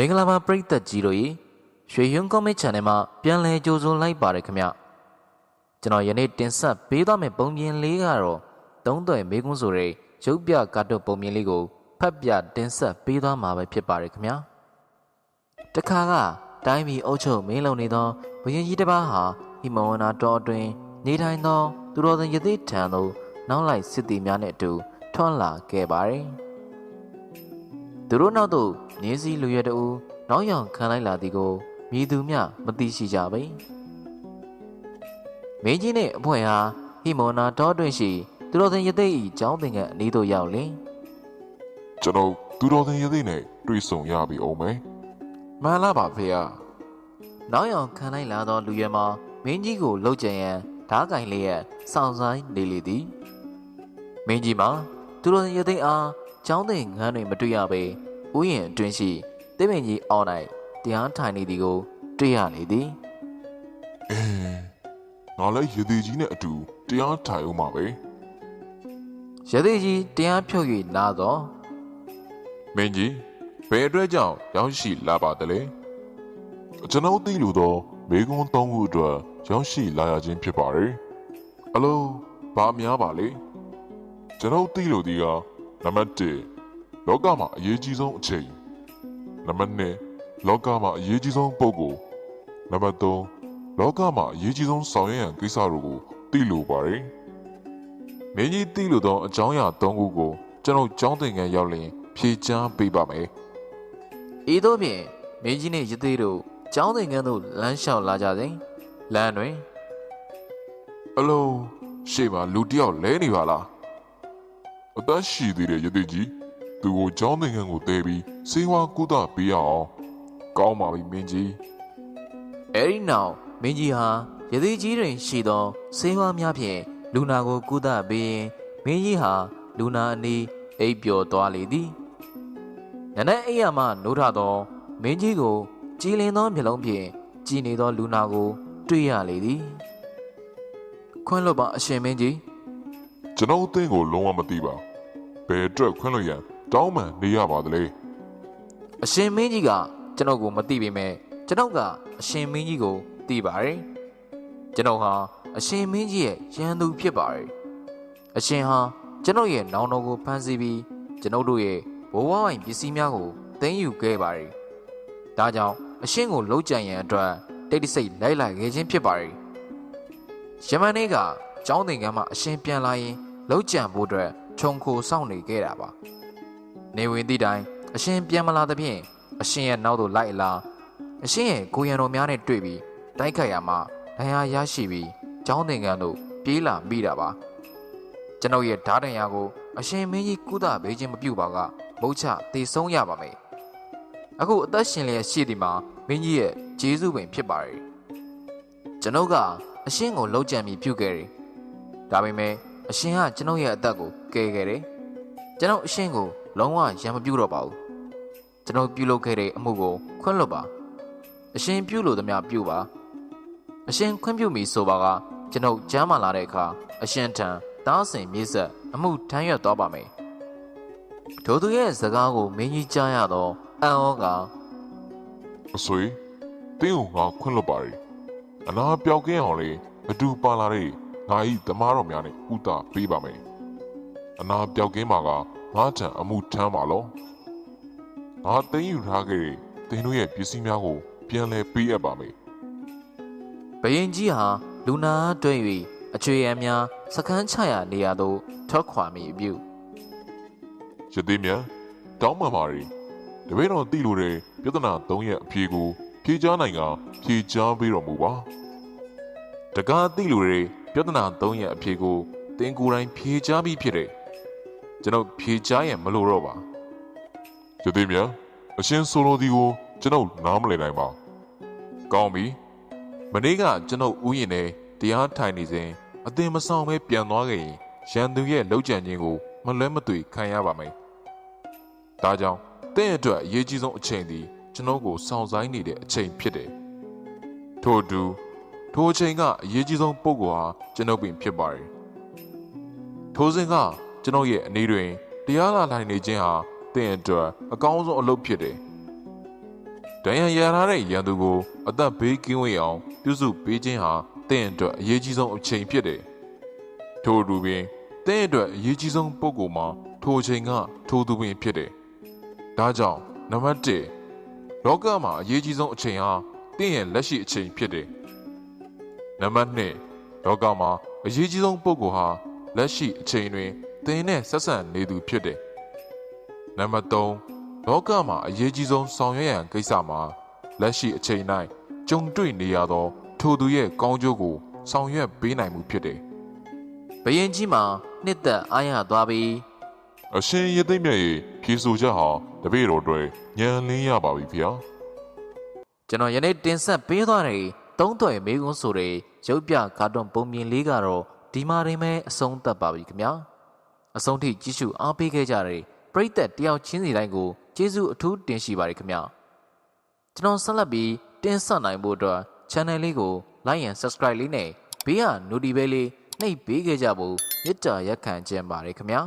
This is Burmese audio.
မင်္ဂလာပါပရိသတ်ကြီးတို့ရေရွှေရွှန်းကောမစ် channel မှာပြန်လည်ကြိုဆိုလိုက်ပါတယ်ခင်ဗျကျွန်တော်ယနေ့တင်ဆက်ပေးသွားမယ့်ပုံပြင်လေးကတော့သုံးသွယ်မေကွန်းဆိုတဲ့ရုပ်ပြကာတွန်းပုံပြင်လေးကိုဖတ်ပြတင်ဆက်ပေးသွားမှာပဲဖြစ်ပါတယ်ခင်ဗျတခါကတိုင်းပြည်အုပ်ချုပ်မင်းလုံနေသောဘုရင်ကြီးတစ်ပါးဟာဟိမဝန္တာတော်အတွင်းနေထိုင်သော သူတော်စင်ယသိထံသို့နောက်လိုက်စစ်သည်များနှင့်အတူထွန်းလာခဲ့ပါတယ် သူတို့နောက်သို့မြင်းစည်းလူရဲတူနောက်ယောင်ခံလိုက်လာသည်ကိုမြည်သူမျှမသိရှိကြပေမင်းကြီးနှင့်အဖွဲ့ဟာဟိမောနာတော်တွင်ရှိသူတော်စင်ယသိ၏ကျောင်းသင်ကအနီးသို့ရောက်လင်ကျွန်တော်သူတော်စင်ရသေးနဲ့တွေ့ဆုံရပြီအောင်မယ်မှန်လားပါဖေဟာနောက်ယောင်ခံလိုက်လာသောလူရဲမှာမင်းကြီးကိုလှုပ်ကြံရန်ဓားကင်လေးရဲ့စောင့်ဆိုင်နေလေသည်မင်းကြီးမှာသူတော်စင်ယသိအား ကျောင်းသင်ငန်းတွင်မတွေ့ရပေဥယျာဉ်အတွင်းရှိတိမင်ကြီးအောင်း၌တရားထိုင်နေသည်ကိုတွေ့ရလေသည်အဲငါလည်းရသေးကြီးနဲ့အတူတရားထိုင်အောင်ပါပဲရသေးကြီးတရားဖြုတ်၍လာသောမင်းကြီးဘယ်အတွက်ကြောင့်ရောက်ရှိလာပါသလဲကျွန်တော်သိလို့တော့မေကွန်းသုံးခုအတွက်ရောက်ရှိလာရခြင်းဖြစ်ပါတယ်အလုံးဘာများပါလဲကျွန်တော်သိလို့ဒီက နံပါတ်1လောကမှာအရေးကြီးဆုံးအချိန်နံပါတ်2လောကမှာအရေးကြီးဆုံးပုဂ္ဂိုလ်နံပါတ်3လောကမှာအရေးကြီးဆုံးဆောင်ရွက်ရန်ကိစ္စတို့ကိုသိလို့ပါတယ်မင်းကြီးသိလို့တော့အကြောင်းအရာ၃ခုကိုကျွန်တော်ကြောင်းသင်ခန်းရောက်လင်ဖြေချမ်းပေးပါမယ်ဤသို့ဖြင့်မင်းကြီးနှင့်ရသေးတို့ကျောင်းသင်ခန်းသို့လမ်းလျှောက်လာကြစဉ်လမ်းတွင်အလုံးရှေ့မှာလူတစ်ယောက်လဲနေပါလား အသက်ရှိသေးတဲ့ရသေးကြီးသူကိုကြောင်းသင်ခန်းကိုတဲပြီးစေဝါကုသပေးရအောင်ကောင်းပါပြီမင်းကြီးအဲဒီနောက်မင်းကြီးဟာရသေးကြီးတွင်ရှိသောဆေးဝါးများဖြင့်လူနာကိုကုသပေးရင်မင်းကြီးဟာလူနာအနီးအိပ်ပျော်သွားလေသည်နနက်အိပ်ရမှနိုးထသောမင်းကြီးကိုကြည်လင်သောမျက်လုံးဖြင့်ကြည်နေသောလူနာကို တွေ့ရလေသည်ခွန်းလွတ်ပါအရှင်မင်းကြီးကျွန်တော်အသင်းကိုလုံးဝမသိပါဘ ယ်အတွက်ခွင့်လို့ရန်တောင်းပန်နေရပါသလဲအရှင်မင်းကြီးကကျွန်တော်ကိုမသိပေမဲ့ကျွန်တော်ကအရှင်မင်းကြီးကိုသိပါတယ်ကျွန်တော်ဟာအရှင်မင်းကြီးရဲ့ရန်သူဖြစ်ပါတယ်အရှင်ဟာကျွန်တော်ရဲ့နောင်တော်ကိုဖမ်းဆီးပြီးကျွန်တော်တို့ရဲ့ဘဝဝိုင်ပစ္စည်းများကိုသိမ်းယူခဲ့ပါတယ်ဒါကြောင့်အရှင်ကိုလှုပ်ကြံရန်အတွက်တိတ်တဆိတ်လိုက်လာခဲ့ခြင်းဖြစ်ပါတယ်ယမန်နေ့ကကျောင်းသင်ခန်းမှာအရှင်ပြန်လာရင်လှုပ်ကြံဖို့အတွက် ခြုံခိုစောင့်နေခဲ့တာပါနေဝင်သည့်တိုင်အရှင်ပြန်မလာသဖြင့်အရှင်ရဲ့နောက်သို့လိုက်လာအရှင်ရဲ့ကိုရံတော်များနဲ့တွေ့ပြီးတိုက်ခိုက်ရမှာဒဏ်ရာရရှိပြီးကျောင်းသင်္ကန်းသို့ပြေးလာမိတာပါကျွန်ုပ်ရဲ့ဓာတ်ဒဏ်ရာကို အရှင်မင်းကြီးကုသပေးခြင်းမပြုပါကမုတ်ချတေဆုံးရပါမယ်အခုအသက်ရှင်လျက်ရှိသည်မှာမင်းကြီးရဲ့ဂျေဇုပင်ဖြစ်ပါတယ်ကျွန်ုပ်ကအရှင်ကိုလှုပ်ကြံပြီးပြုခဲ့တယ်ဒါပေမဲ့ အရှင်ကကျွန်ုပ်ရဲ့အသက်ကိုကယ်ခဲ့တယ်ကျွန်တော်အရှင်းကိုလုံးဝရံမပြုတ်တော့ပါဘူးကျွန်တော်ပြုလုပ်ခဲ့တဲ့အမှုကိုခွင့်လွတ်ပါအရှင်းပြုလို့သမျှပြုပါအရှင်းခွင့်ပြုမိဆိုပါကကျွန်တော်ကျမ်းမာလာတဲ့အခါအရှင်းထံတားဆင်မြေးဆက်အမှုထမ်းရွက်သွားပါမယ်ဒိုသူရဲ့စကားကိုမင်းကြီးကြားရတော့အံ့ဩကအဆွေတင်းကိုငါခွင့်လွတ်ပါရီအနာပြောက်ကင်းအောင်လေအတူပါလာတဲ့ ငါဤသမားတော်များနဲ့ဥတာပေးပါမယ်အနာပြောက်ကင်းမှာကငါထံအမှုထမ်းပါလောငါသိမ်းယူထားခဲ့တဲ့တင်းတို့ရဲ့ပစ္စည်းများကို ပြန်လဲပေးအပ်ပါမယ်ဘယင်ကြီးဟာလူနာတွဲ၍အချွေအများစကန်းချရာနေရာသို့ထွက်ခွာမိအပြုရသေးမြန်တောင်းပန်ပါရီတပည့်တော်သိလို့တဲ့ပြဿနာ၃ရက်အဖြေကို ဖြေချနိုင်ကဖြေချပေးတော်မူပါတကားသိလို့တဲ့ ပြဿနာ၃ရက်အဖြေကိုတင်ကိုယ်တိုင်ဖြေချပြီးဖြစ်တယ်ကျွန်တော်ဖြေချရင်မလို့တော့ပါရသေးမြန်အရှင်ဆိုလိုဒီကိုကျွန်တော်နားမလည်နိုင်ပါကောင်းပြီမနေ့ကကျွန်တော်ဥယျာဉ်နဲ့တရားထိုင်နေစဉ်အသင်မဆောင်ပဲပြန်သွားခဲ့ရင်ရန်သူရဲ့လောက်ကြံခြင်းကိုမလွဲမသွေခံရပါမယ်။ဒါကြောင့်တဲ့အတွက်အရေးကြီးဆုံးအချိန်ဒီကျွန်တော်ကိုစောင့်ဆိုင်နေတဲ့အချိန်ဖြစ်တယ်။ထို့အတူ ထိုအချိန်ကအရေးကြီးဆုံးပုံကွာကျွန်တော်ပင်ဖြစ်ပါတယ်။ထိုစဉ်ကကျွန်တော်ရဲ့အနေတွင်တရားလာနိုင်နေခြင်းဟာတဲ့အတွက်အကောင်းဆုံးအလုပ်ဖြစ်တယ်။ဒဏ်ရာရထားတဲ့ရန်သူကို အသက်ဘေးကင်းဝေးအောင်ပြုစုပေးခြင်းဟာတင့်အတွက်အရေးကြီးဆုံးအချိန်ဖြစ်တယ်။ထို့အတူပင်တင့်အတွက်အရေးကြီးဆုံးပုံကိုယ်မှာထိုအချိန်ကထိုသူပင်ဖြစ်တယ်။ဒါကြောင့်နံပါတ်1လောကမှာအရေးကြီးဆုံးအချိန်ဟာတင့်ရဲ့လက်ရှိအချိန်ဖြစ်တယ်။ နံပါတ်2လောကမှာအရေးကြီးဆုံးပုံကိုယ်ဟာလက်ရှိအချိန်တွင်တင်နဲ့ဆက်ဆံနေသူဖြစ်တယ်။နံပါတ်3လောကမှာအရေးကြီးဆုံးဆောင်ရွက်ရန်ကိစ္စမှာလက်ရှိအချိန်၌ကြုံတွေ့နေရသော ထိုသူရဲ့ကောင်းကျိုးကို ဆောင်ရွက်ပေးနိုင်မှုဖြစ်တယ်ဘယင်ကြီးမှာနှစ်သက်အားရသွားပြီး။အရှင်ရသိမ့်မြတ်ရဲ့ဖြေဆိုချက်ဟာတပည့်တော်တွေညံလင်းရပါပြီဖေဟာကျွန်တော်ယနေ့တင်ဆက်ပေးသွားတဲ့ သုံးသွယ်မေကွန်းဆိုတဲ့ရုပ်ပြကာတွန်းပုံမြင်လေးကတော့ဒီမှာရင်ပဲအဆုံးသတ်ပါပြီခင်ဗျာအဆုံးထိကြည့်ရှုအားပေးခဲ့ကြတဲ့ပရိသတ်တယောက်ချင်းစီတိုင်းကိုကျေးဇူးအထူးတင်ရှိပါတယ်ခင်ဗျာကျွန်တော်ဆက်လက်ပြီးတင်ဆက်နိုင်ဖို့အတွက် channel လေးကို like and subscribe လေးနဲ့ဘေးက notification လေးနှိပ်ပေးခဲ့ကြဖို့မေတ္တာရက်ခံခြင်းပါတယ်ခင်ဗျာ